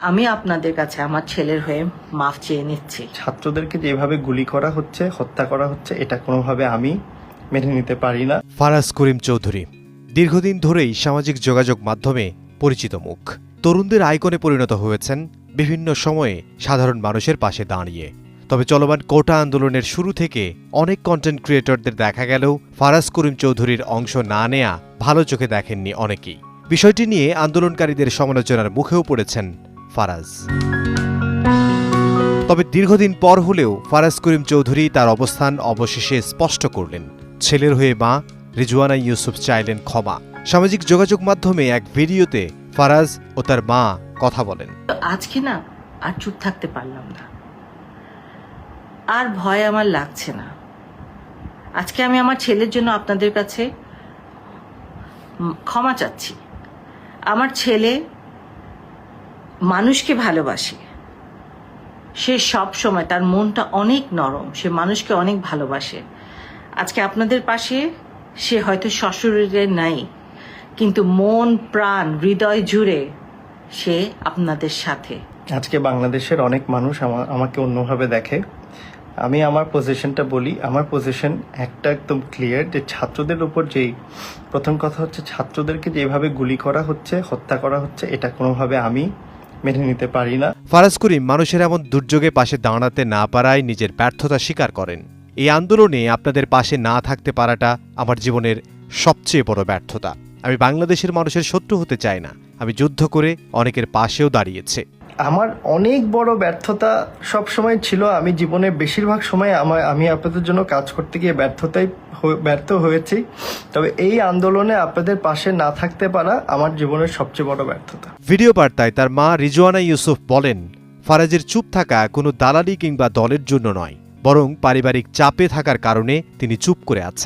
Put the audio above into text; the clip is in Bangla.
আমি আপনাদের কাছে আমার ছেলের হয়ে মাফ চেয়ে নিচ্ছি। ছাত্রদেরকে যেভাবে গুলি করা হচ্ছে হত্যা করা হচ্ছে এটা কোনোভাবে আমি মেনে নিতে পারি না। ফারাজ করিম চৌধুরী দীর্ঘদিন ধরেই সামাজিক যোগাযোগ মাধ্যমে পরিচিত মুখ। তরুণদের আইকনে পরিণত হয়েছেন বিভিন্ন সময়ে সাধারণ মানুষের পাশে দাঁড়িয়ে। তবে চলমান কোটা আন্দোলনের শুরু থেকে অনেক কন্টেন্ট ক্রিয়েটরদের দেখা গেলেও ফারাজ করিম চৌধুরীর অংশ না নেয়া ভালো চোখে দেখেননি অনেকেই। বিষয়টি নিয়ে আন্দোলনকারীদের সমালোচনার মুখেও পড়েছেন ফারাজ। তবে দীর্ঘদিন পর হলেও ফারাজ করিম চৌধুরী তার অবস্থান অবশেষে স্পষ্ট করলেন। ছেলের হয়ে মা রিজওয়ানা ইউসুফ চাইলেন ক্ষমা। সামাজিক যোগাযোগ মাধ্যমে এক ভিডিওতে ফারাজ ও তার মা কথা বলেন। আজকে না আর চুপ থাকতে পারলাম না। আর ভয় আমার লাগছে না। আজকে আমি আমার ছেলের জন্য আপনাদের কাছে ক্ষমা চাচ্ছি। আমার ছেলে মানুষকে ভালোবাসে। সে সব সময় তার মনটা অনেক নরম, সে মানুষকে অনেক ভালোবাসে। আজকে আপনাদের পাশে সে হয়তো শ্বশুরে নাই, কিন্তু মন, প্রাণ, হৃদয় জুড়ে সে আপনাদের সাথে। আজকে বাংলাদেশের অনেক মানুষ আমা- আমাকে অন্যভাবে দেখে। আমি আমার পজিশনটা বলি, আমার পজিশন একটা একদম ক্লিয়ার যে ছাত্রদের উপর যেই, প্রথম কথা হচ্ছে ছাত্রদেরকে যেভাবে গুলি করা হচ্ছে, হত্যা করা হচ্ছে, এটা কোনোভাবে আমি মেনে নিতে পারি না। ফারাজ করিম মানুষের এমন দুর্যোগে পাশে দাঁড়াতে না পারায় নিজের ব্যর্থতা স্বীকার করেন। এই আন্দোলনে আপনাদের পাশে না থাকতে পারাটা আমার জীবনের সবচেয়ে বড় ব্যর্থতা। আমি বাংলাদেশের মানুষের শত্রু হতে চাই না। আমি যুদ্ধ করে অনেকের পাশেও দাঁড়িয়েছে। আমার অনেক বড় ব্যর্থতা সব সময় ছিল। আমি জীবনে বেশিরভাগ সময় আমার, আমি আপনাদের জন্য কাজ করতে গিয়ে ব্যর্থতাই ব্যর্থ হয়েছি। তবে এই আন্দোলনে আপনাদের পাশে না থাকতে পারা আমার জীবনের সবচেয়ে বড় ব্যর্থতা। ভিডিও বার্তায় তার মা রিজওয়ানা ইউসুফ বলেন, ফারাজের চুপ থাকা কোনো দালালি কিংবা দলের জন্য নয়, বরং পারিবারিক চাপে থাকার কারণে তিনি চুপ করে আছেন।